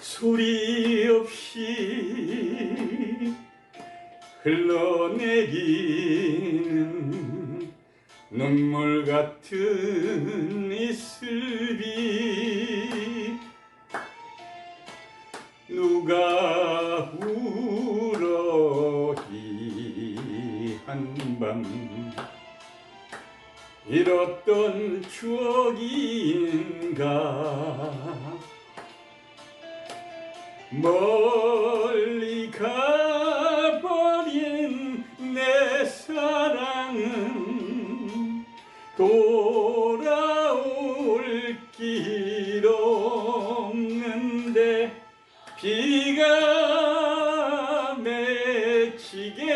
소리 없이 흘러내리는 눈물 같은 이슬비. 누가 울어 이 한밤 잃었던 추억인가? 멀리 가버린 내 사랑은 돌아올 길 없는데 비가 맺히게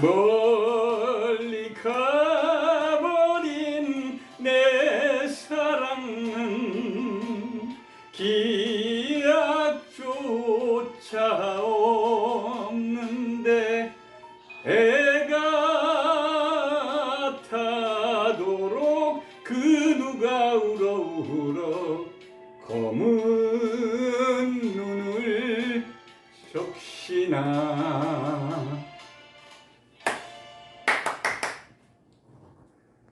멀리 가버린 내 사랑은 기약조차 없는데 애가 타도록 그 누가 울어 울어 검은 눈을 적시나